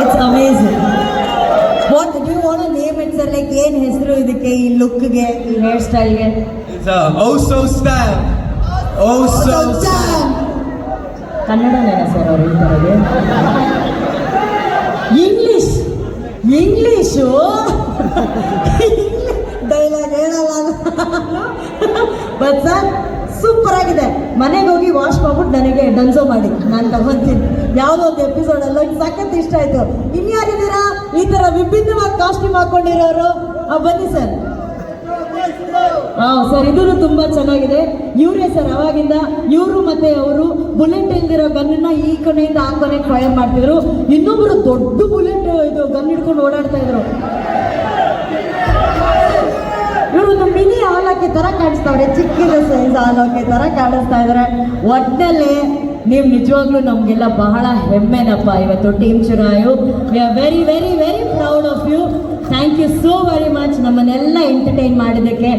It's amazing what do you want name it sir like ಏನು ಹೆಸರು ಇದಕ್ಕೆ ಈ ಲುಕ್ಗೆ ಈ hair ಸ್ಟೈಲ್ಗೆ it's a oh so style. Oh so style. ಕನ್ನಡನೇನ ಸರ್ ಅವರು ಹೇಳ್ತಾರದು ಇಂಗ್ಲಿಷ್ ಇಂಗ್ಲಿಷು ಡೈಲಾಗ್ ಹೇಳಲ್ಲ ಬಟ್ ಸರ್ ಸೂಪರ್ ಆಗಿದೆ. ಮನೆಗೆ ಹೋಗಿ ವಾಶ್ ಮಾಡ್ಬಿಟ್ಟು ನನಗೆ ಡನ್ಸೋ ಮಾಡಿ. ನಾನು ತಗೊಂತೀನಿ. ಯಾವುದೋ ಒಂದು ಅಲ್ಲ ಸಖತ್ ಇಷ್ಟ ಆಯ್ತು. ಇನ್ಯಾರಿದ್ದೀರಾ ಈ ತರ ವಿಭಿನ್ನವಾಗಿ ಕಾಸ್ಟ್ಯೂಮ್ ಹಾಕೊಂಡಿರೋರು? ಬನ್ನಿ ಸರ್ ಹಾಂ ಸರ್ ಇದೂ ತುಂಬ ಚೆನ್ನಾಗಿದೆ. ಇವರೇ ಸರ್ ಅವಾಗಿಂದ ಇವರು ಮತ್ತೆ ಅವರು ಬುಲೆಟ್ ಇಲ್ದಿರೋ ಗನ್ನ ಈ ಕೊನೆಯಿಂದ ಆ ಕೊನೆಗೆ ಫೈರ್ ಮಾಡ್ತಿದ್ರು. ಇನ್ನೊಬ್ಬರು ದೊಡ್ಡ ಬುಲೆಟ್ ಇದು ಗನ್ ಹಿಡ್ಕೊಂಡು ಓಡಾಡ್ತಾ ಇದ್ರು. ಇವರು ಒಂದು ಮಿನಿ ಆಲಕ್ಕೆ ತರ ಕಾಣಿಸ್ತಾವ್ರೆ. ಚಿಕ್ಕಿದ ಸೈಜ್ ಆಲೋಕೆ ತರ ಕಾಣಿಸ್ತಾ ಇದಾರೆ. ಒಟ್ಟಿನಲ್ಲಿ ನೀವು ನಿಜವಾಗ್ಲೂ ನಮಗೆಲ್ಲ ಬಹಳ ಹೆಮ್ಮೆನಪ್ಪ ಇವತ್ತು team ಚುನಾಯು. We are very very very proud of you thank you so very much ನಮ್ಮನ್ನೆಲ್ಲ ಎಂಟರ್ಟೈನ್ ಮಾಡಿದ್ದಕ್ಕೆ.